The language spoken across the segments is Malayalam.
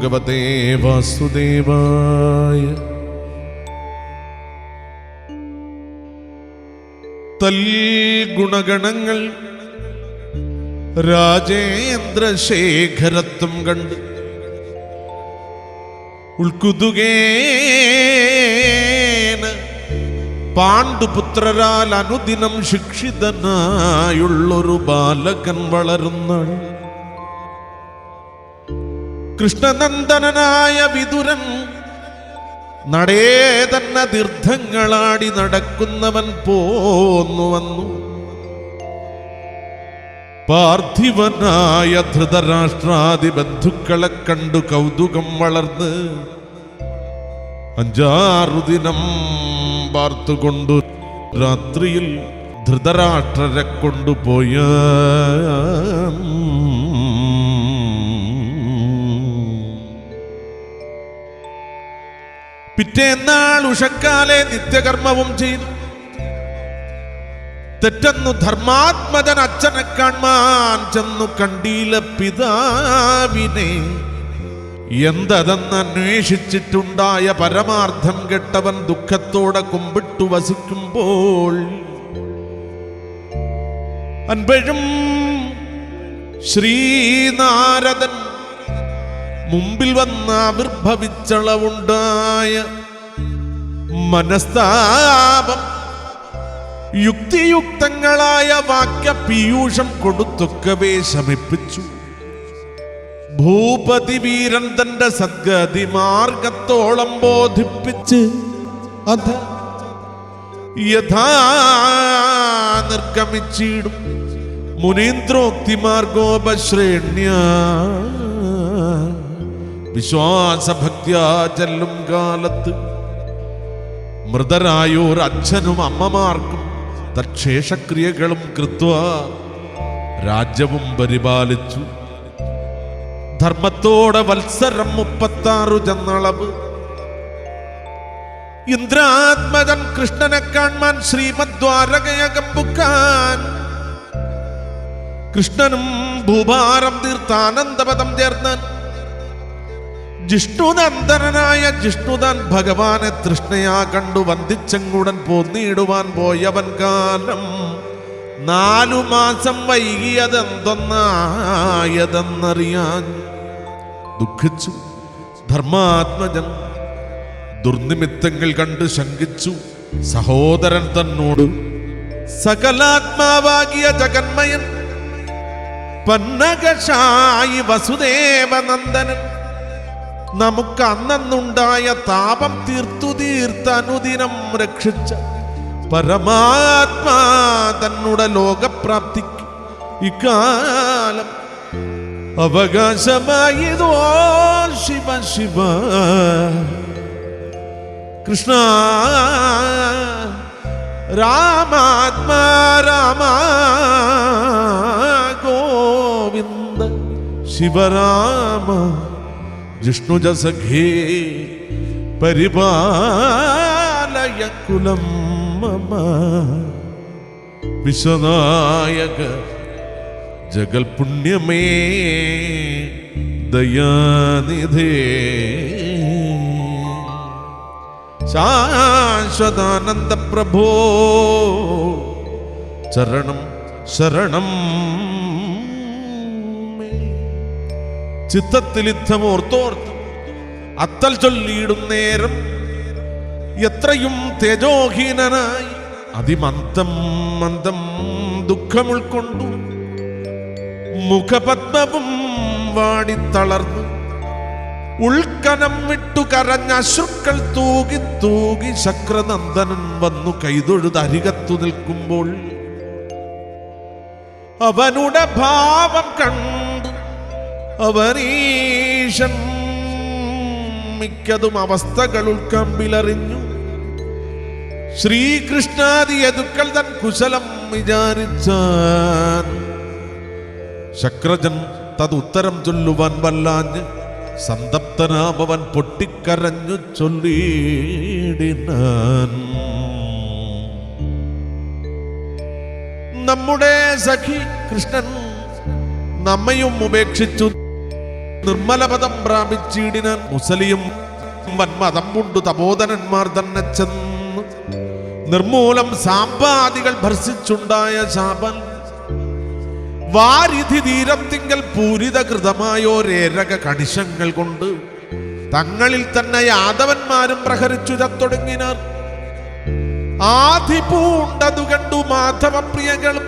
ഭഗവതേ വാസുദേവായ. തൽഗുണഗണങ്ങൾ രാജേന്ദ്രശേഖരത്വം കണ്ട് ഉൾക്കുതുകേന പാണ്ഡുപുത്രരാൽ അനുദിനം ശിക്ഷിതനായുള്ളൊരു ബാലകൻ വളരുന്നാൾ. കൃഷ്ണനന്ദനായ വിതുരൻ നടേ തന്നെ തീർത്ഥങ്ങളാടി നടക്കുന്നവൻ പോന്നു വന്നു. പാർത്ഥിവനായ ധൃതരാഷ്ട്രാദി ബന്ധുക്കളെ കണ്ടു കൗതുകം വളർന്ന് അഞ്ചാറു ദിനം പാർത്തുകൊണ്ടു രാത്രിയിൽ ധൃതരാഷ്ട്രരെ കൊണ്ടുപോയ പിറ്റേന്നാൾ ഉഷക്കാലെ നിത്യകർമ്മവും ചെയ്തു. തെറ്റെന്നു ധർമാത്മജൻ അച്ഛനെ കാണാൻ ചെന്നു കണ്ടീല പിതാവിനെ. എന്തതെന്ന് അന്വേഷിച്ചിട്ടുണ്ടായ പരമാർത്ഥം കെട്ടവൻ ദുഃഖത്തോടെ കുമ്പിട്ടു വസിക്കുമ്പോൾ അൻപഴും ശ്രീനാരദൻ മുമ്പിൽ വന്ന് ആവിർഭവിച്ചളവുണ്ടായ മനസ്താപം യുക്തിയുക്തങ്ങളായ വാക്യ പീയൂഷം കൊടുത്തൊക്കവേ ശമിപ്പിച്ചു ഭൂപതി വീരൻ തന്റെ സദ്ഗതി മാർഗത്തോളം ബോധിപ്പിച്ച് അത് യഥാ നിർഗമിച്ചിടും മുനീന്ദ്രോക്തി മാർഗോപശ്രേണ്യ വിശ്വാസഭക്ത്യാ ചെല്ലും കാലത്ത്. മൃതരായോർ അച്ഛനും അമ്മമാർക്കും തക്ഷേഷക്രിയകളും കൃത്വ രാജ്യവും പരിപാലിച്ചു. ധർമ്മത്തോടെ വത്സരം മുപ്പത്താറു ചെന്നളവ്. ഇന്ദ്രാത്മജൻ കൃഷ്ണനെ കാണാൻ ശ്രീമദ്വാരകയകമ്പുക്കാൻ കൃഷ്ണനും ഭൂഭാരം തീർത്ഥാനന്ദപദം ചേർന്നാൻ. ജിഷ്ണുനന്ദനായ ജിഷ്ണുതൻ ഭഗവാനെ തൃഷ്ണയാ കണ്ടു വന്ദിച്ചെങ്കുടൻ പോന്നിടുവാൻ പോയവൻ കാലം നാലു മാസം വൈകിയതെന്തൊന്നായതെന്നറിയാൻ ദുഃഖിച്ചു. ധർമാത്മജൻ ദുർനിമിത്തങ്ങൾ കണ്ട് ശങ്കിച്ചു. സഹോദരൻ തന്നോട് സകലാത്മാവാകിയ ജഗന്മയൻ പന്നകഷായി വസുദേവനന്ദനൻ നമുക്ക് അന്നുണ്ടായ താപം തീർത്തു തീർത്ത് അനുദിനം രക്ഷിച്ച പരമാത്മാ തന്നുടെ ലോകപ്രാപ്തിക്ക് ഇക്കാലം അവകാശമായതോ ശിവ ശിവ. കൃഷ്ണ രാമാത്മാ രാമ ഗോവിന്ദ ശിവരാമ. ജിഷ്ണുജ സഖേ പരിപാലയ മമ വിശ്വനായക ജഗൽ പുണ്യമേ ദയാനിധേ. ശാശ്വതാനന്ദ പ്രഭോ ചരണം ശരണം. യുദ്ധമോർത്തോർത്ത് അത്തൽ ചൊല്ലിയിടും നേരം എത്രയും തേജോഹീനനായി അതിമന്ദം മന്ദം ദുഃഖം ഉൾക്കൊണ്ടു മുഖപത്മവും വാടി തളർന്നു ഉൾക്കനം വിട്ടു കരഞ്ഞ അശ്രുക്കൾ തൂകി തൂകി ശക്രനന്ദനൻ വന്നു കൈതൊഴുത് അരികത്തു നിൽക്കുമ്പോൾ അവനുടെ ഭാവം കണ്ടു അവനീശൻ മിക്കതും അവസ്ഥകൾ ഉൾക്കമ്പിലറിഞ്ഞു ശ്രീകൃഷ്ണാദി യതുക്കൾ തൻ കുശലം വിചാരിച്ചാൻ. ശക്രജൻ തതുത്തരം ചൊല്ലുവാൻ വല്ലാഞ്ഞ് സന്തപ്തനാമവൻ പൊട്ടിക്കരഞ്ഞു ചൊല്ലിടിനാൻ. നമ്മുടെ സഖി കൃഷ്ണൻ നമ്മയും ഉപേക്ഷിച്ചു നിർമ്മലപദം പ്രാപിച്ചിടിന് മുസലിയും വന്മതം കൊണ്ടു തപോധനന്മാർ തന്നെ ചെന്ന് നിർമൂലം സാമ്പാദികൾ ഭർഷിച്ചുണ്ടായ ശാപൻ വാരിധി തീരത്തിങ്കൽ പൂരിതകൃതമായോരേരക കണിശങ്ങൾ കൊണ്ട് തങ്ങളിൽ തന്നെ യാദവന്മാരും പ്രഹരിച്ചു ചത്തൊടുങ്ങിനാർ ആധിപൂണ്ടതു കണ്ടു മാധവപ്രിയകളും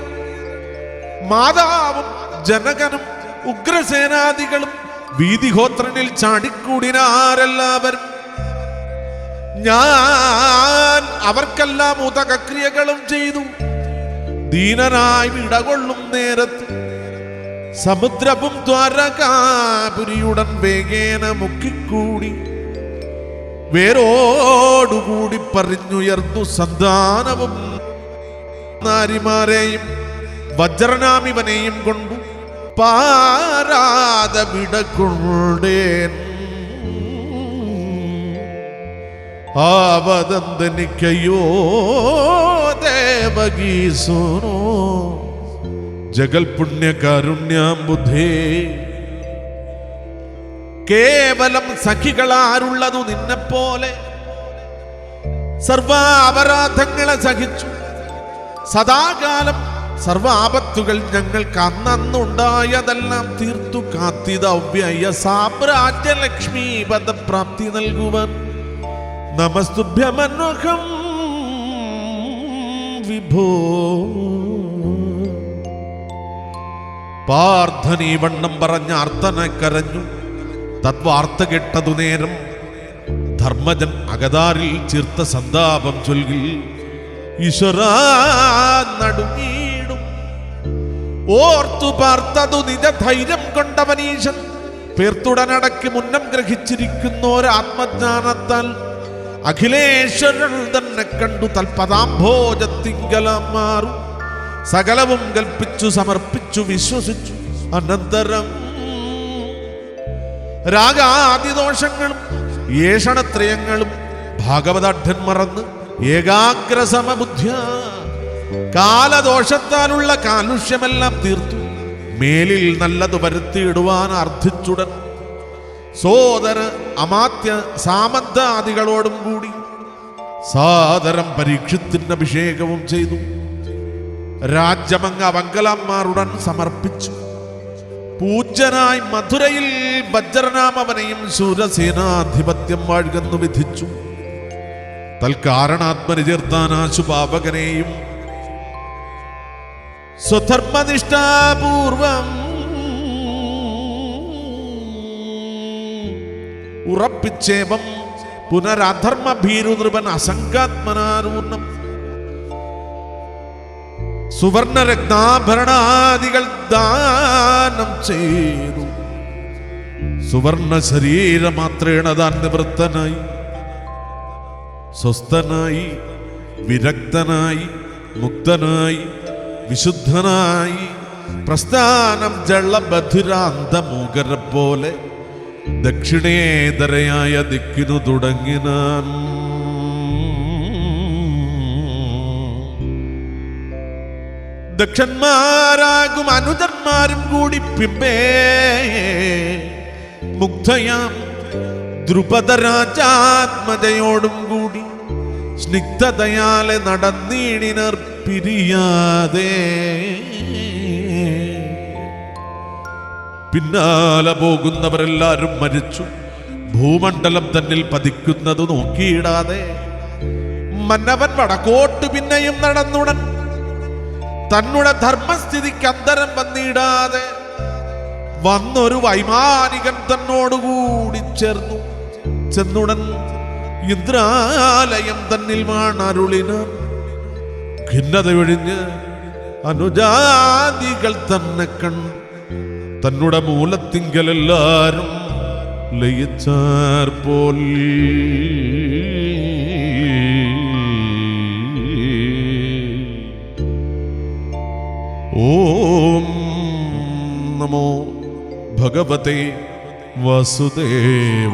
മാതാവും ജനകനും ഉഗ്രസേനാദികളും വീതിഹോത്രനിൽ ചാടിക്കൂടിനാരെല്ലാവരും? ഞാൻ അവർക്കെല്ലാം ഉതകക്രിയകളും ചെയ്തു. ദീനനായി വിടകൊള്ളും നേരത്ത് സമുദ്രവും ദ്വാരകാപുരിയുടൻ വേഗേന മുക്കിക്കൂടി. വേരോടുകൂടി പറഞ്ഞുയർന്നു സന്താനവും നാരിമാരെയും വജ്രനാമിവനെയും കൊണ്ടു പാരാത വിടകൊണ്ടേൻ ആവതന്തനിക്കയോ ദേവഗീസോനോ. ജഗൽ പുണ്യകാരുണ്യാം ബുദ്ധേ കേവലം സഖികളാരുള്ളതു നിന്നെപ്പോലെ സർവാപരാധങ്ങളെ സഹിച്ചു. സദാകാലം സർവ ആപത്തുകൾ ഞങ്ങൾക്ക് അന്നന്നുണ്ടായതെല്ലാം തീർത്തു കാത്തിതവ്യയ സാമ്രാജ്യലക്ഷ്മി പദപ്രാപ്തി നൽകുവൻ. നമസ്തുഭ്യമനുഹം വിഭോ. പാർത്ഥനീ വണ്ണം പറഞ്ഞ അർത്ഥന കരഞ്ഞു. തദ്വാർത്ത കെട്ടതു നേരം ധർമ്മജൻ അകതാരിൽ ചീർത്ത സന്താപം ചൊൽകി ഈശ്വര നടുങ്ങീടും ഓർത്തു പാർത്തതു നിജ ധൈര്യം കൊണ്ടവനീശൻ. പേർത്തുടനടക്കി മുന്നം ഗ്രഹിച്ചിരിക്കുന്നോരാത്മജ്ഞാനത്താൽ അഖിലേശ്വരൻ തന്നെ കണ്ടു തൽപദാംഭോജത്തിങ്കലം മാറും സകലവും കൽപ്പിച്ചു സമർപ്പിച്ചു വിശ്വസിച്ചു. അനന്തരം രാഗാദിദോഷങ്ങളും ഏഷണത്രയങ്ങളും ഭാഗവതാഠ്യൻ മറന്ന് ഏകാഗ്രസമബുദ്ധ്യ കാലദോഷത്താലുള്ള കാലുഷ്യമെല്ലാം തീർത്തു. മേലിൽ നല്ലത് വരുത്തിയിടുവാൻ അർത്ഥിച്ചുടൻ സോദര അമാത്യ സാമന്താദികളോടും കൂടി സാദരം പരീക്ഷത്തിന്റെ അഭിഷേകവും ചെയ്തു. രാജ്യമംഗ അവങ്കലന്മാരുടൻ സമർപ്പിച്ചു. പൂജ്യനായി മധുരയിൽ വജ്രനാമവനെയും ശൂരസേനാധിപത്യം വാഴുകെന്നു വിധിച്ചു. തൽക്കാരണാത്മനി തീർത്താനാശുപാപകനെയും സ്വധർമ്മനിഷ്ഠാപൂർവം ഉറപ്പിച്ചേവം പുനരധർമ്മ ഭീരുനൃപൻ അസംഗാത്മനാരൂർണം. സുവർണരത്നാഭരണാദികൾ ദാനം ചെയ്തു. സുവർണ ശരീരമാത്രേണ താൻ നിവൃത്തനായി. സ്വസ്ഥനായി വിരക്തനായി മുക്തനായി വിശുദ്ധനായി പ്രസ്ഥാനം ജളബധിരാന്തമൂകരെ പോലെ ദക്ഷിണേതരയായ ദിക്കിനു തുടങ്ങിനാൻ ദക്ഷന്മാരാകും അനുജന്മാരും കൂടി പിമ്പേ. മുഗ്ധയാം ദ്രുപദരാജാത്മജയോടും കൂടി സ്നിഗ്ധതയാലെ നടന്നീണിനർ പിരിയാതെ. പിന്നാലെ പോകുന്നവരെല്ലാരും മരിച്ചു. ഭൂമണ്ഡലം തന്നിൽ പതിക്കുന്നത് നോക്കിയിടാതെ. മന്നവൻ വടക്കോട്ട് പിന്നെയും നടന്നുടൻ. തന്നുടെ ധർമ്മസ്ഥിതിക്ക് അന്തരം വന്നിടാതെ. വന്നൊരു വൈമാനികൻ തന്നോടുകൂടി ചേർന്നു. ചെന്നുടൻ ഇന്ദ്രാലയം തന്നിൽ മാണരുളിന ഖിന്നതയൊഴിഞ്ഞ് അനുജാതികൾ തന്നെ കണ്ടു തന്നുടെ മൂലത്തിങ്കലെല്ലാരും ലയിച്ചാർ പോൽ. ഓം നമോ ഭഗവതേ വസുദേവായ